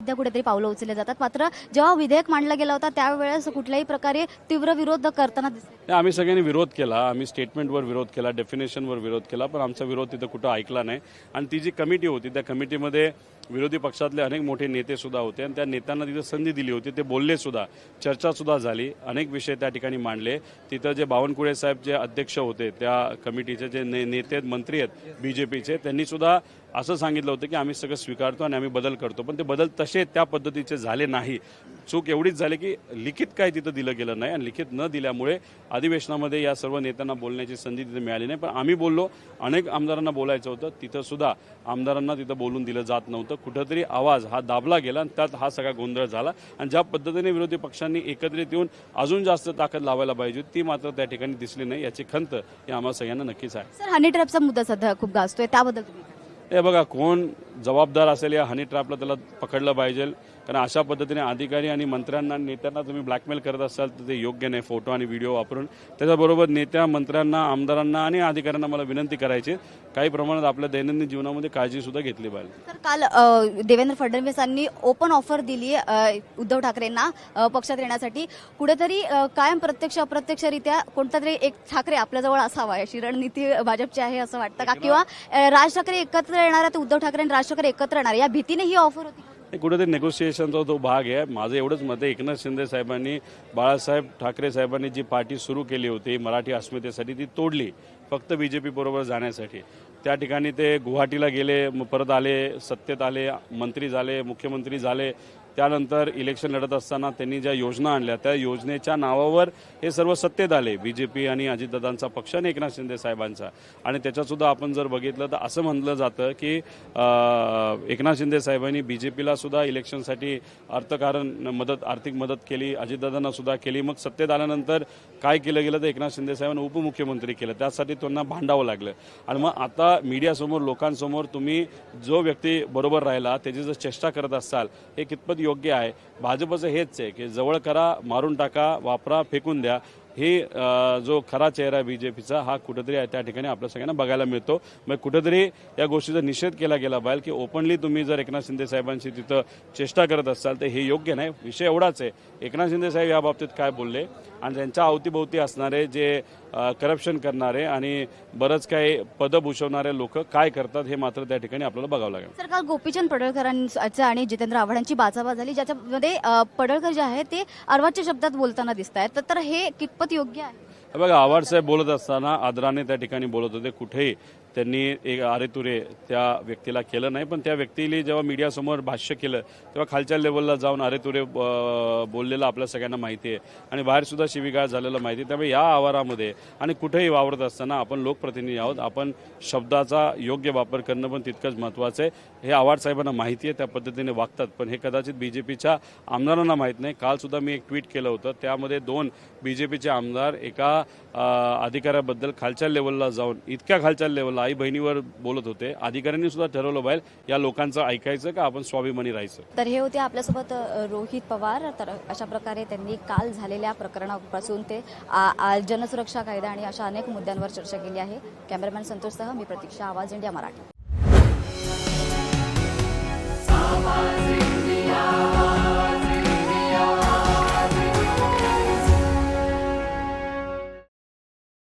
सध्या कुठेतरी पावलं उचलले जातात. मात्र जेव्हा विधेयक मांडला गेला होता त्यावेळेस कुठल्याही प्रकारे तीव्र विरोध करताना दिसले आम्ही सगळ्यांनी विरोध केला. आम्ही स्टेटमेंटवर विरोध केला डेफिनेशनवर विरोध केला पण आमचा विरोध तिथं कुठं ऐकला नाही. आणि ती जी कमिटी होती त्या कमिटीमध्ये विरोधी पक्षातले अनेक मोठे नेते सुद्धा होते आणि त्या नेत्यांना तिथं संधी दिली होती. ते बोलले सुद्धा चर्चा सुद्धा झाली. अनेक विषय त्या ठिकाणी मांडले. तिथं जे बावनकुळे साहेब जे अध्यक्ष होते त्या कमिटीचे जे ने नेते आहेत, मंत्री आहेत बी जे पीचे त्यांनी सुद्धा असं सांगितलं होतं की आम्ही सगळं स्वीकारतो आणि आम्ही बदल करतो. पण ते बदल तसे त्या पद्धतीचे झाले नाही. चूक एवढीच झाली की लिखित काय तिथं दिलं गेलं नाही आणि लिखित न दिल्यामुळे अधिवेशनामध्ये या सर्व नेत्यांना बोलण्याची संधी तिथे मिळाली नाही. पण आम्ही बोललो अनेक आमदारांना बोलायचं होतं. तिथं सुद्धा आमदारांना तिथं बोलून दिलं जात नव्हतं. कुठंतरी आवाज हा दाबला गेला आणि त्यात हा सगळा गोंधळ झाला. आणि ज्या पद्धतीने विरोधी पक्षांनी एकत्रित येऊन अजून जास्त ताकद लावायला पाहिजे ती मात्र त्या ठिकाणी दिसली नाही. याची खंत ही आम्हाला सगळ्यांना नक्कीच आहे. सर हनी ट्रॅपचा मुद्दा सध्या खूप गाजतोय. त्याबद्दल? हे बघा कोण जबाबदार असेल या हनी ट्रॅपला त्याला पकडलं पाहिजे. कारण अशा पद्धतीने अधिकारी आणि मंत्र्यांना नेत्यांना तुम्ही ब्लॅकमेल करत असाल तर ते योग्य नाही. फोटो आणि व्हिडिओ वापरून. त्याच्याबरोबर नेत्या मंत्र्यांना आमदारांना आणि अधिकाऱ्यांना मला विनंती करायची काही प्रमाणात आपल्या दैनंदिन जीवनामध्ये काळजी सुद्धा घेतली पाहिजे. तर काल देवेंद्र फडणवीसांनी ओपन ऑफर दिली उद्धव ठाकरेंना पक्षात येण्यासाठी. कुठेतरी कायम प्रत्यक्ष अप्रत्यक्षरित्या कोणता तरी एक ठाकरे आपल्याजवळ असावा अशी रणनीती भाजपची आहे असं वाटतं. का? किंवा राज ठाकरे एकत्र येणार आहेत उद्धव ठाकरे आणि राज ठाकरे एकत्र येणार. या भीतीने ही ऑफर होती. कुठेतरी नेगोशिएशनचा तो भाग आहे. माझं एवढंच मत आहे. एकनाथ शिंदे साहेबांनी बाळासाहेब ठाकरे साहेबांनी जी पार्टी सुरू केली होती मराठी अस्मितेसाठी ती तोडली फक्त बी जे पीबरोबर जाण्यासाठी. त्या ठिकाणी ते गुवाहाटीला गेले परत आले सत्तेत आले मंत्री झाले मुख्यमंत्री झाले त्यानंतर इलेक्शन लढत असताना त्यांनी ज्या योजना आणल्या त्या योजनेच्या नावावर हे सर्व सत्तेत आले. बी जे पी आणि अजितदादांचा पक्ष आणि एकनाथ शिंदे साहेबांचा. आणि त्याच्यातसुद्धा आपण जर बघितलं तर असं म्हणलं जातं की एकनाथ शिंदे साहेबांनी बी जे पीला सुद्धा इलेक्शनसाठी अर्थकारण मदत आर्थिक मदत केली अजितदादांना सुद्धा केली. मग सत्तेत आल्यानंतर काय केलं गेलं तर एकनाथ शिंदे साहेबांना उपमुख्यमंत्री केलं. त्यासाठी त्यांना भांडावं लागलं. आणि मग आता मीडियासमोर लोकांसमोर तुम्ही जो व्यक्ती बरोबर राहिला त्याची जर चेष्टा करत असाल हे कितपत योग्य आहे. भाजपचं हेच आहे की जवळ करा मारून टाका वापरा फेकून द्या. ही जो खरा चेहरा बी जे पीचा हा कुठेतरी त्या ठिकाणी आपल्या सगळ्यांना बघायला मिळतो. मग कुठेतरी या गोष्टीचा निषेध केला गेला पाहिजे की ओपनली तुम्ही जर एकनाथ शिंदे साहेबांशी तिथं चेष्टा करत असाल तर हे योग्य नाही. विषय एवढाच आहे. एकनाथ शिंदे साहेब या बाबतीत काय बोलले? आणि त्यांच्या अवतीभोवती असणारे जे करप्शन करणारे आणि बरंच काही पदं भूषवणारे लोक काय करतात हे मात्र त्या ठिकाणी आपल्याला बघावं लागेल. सर काल गोपीचंद पडळकरांचं आणि जितेंद्र आव्हाडांची बाचाबाच झाली ज्याच्यामध्ये पडळकर जे आहे ते अर्वाच्या शब्दात बोलताना दिसत आहेत तर हे कितपत योग्य आहे. बघा आव्हाड साहेब बोलत असताना आदराने त्या ठिकाणी बोलत होते. कुठेही त्यांनी एक आरेतुरे त्या व्यक्तीला केलं नाही पण त्या व्यक्तीने जेव्हा मीडियासमोर भाष्य केलं तेव्हा खालच्या लेवलला जाऊन आरेतुरे बोललेलं आपल्या सगळ्यांना माहिती आहे. आणि बाहेरसुद्धा शिविगाळ झालेलं माहिती आहे. त्यामुळे या आवारामध्ये आणि कुठेही वावरत असताना आपण लोकप्रतिनिधी आहोत. आपण शब्दाचा योग्य वापर करणं पण तितकंच महत्त्वाचं आहे. हे आव्हाड साहेबांना माहिती आहे त्या पद्धतीने वागतात. पण हे कदाचित बी जे पीच्या आमदारांना माहीत नाही. कालसुद्धा मी एक ट्विट केलं होतं. त्यामध्ये दोन बी जे पीचे आमदार एका अं, अधिकाऱ्याबद्दल खालच्या लेवलला जाऊन इतक्या खालच्या लेवलला आई बहिणीवर बोलत होते. अधिकाऱ्यांनी सुद्धा ठरवलं पाहिजे या लोकांचं ऐकायचं का आपण स्वाभिमानी राहायचं? तर हे होते आपल्यासोबत रोहित पवार. तर अशा प्रकारे त्यांनी काल झालेल्या प्रकरणापासून ते आ- जनसुरक्षा कायदा आणि अशा अनेक मुद्द्यांवर चर्चा केली आहे. कॅमेरामॅन संतोषसह मी प्रतीक्षा आवाज इंडिया मराठी.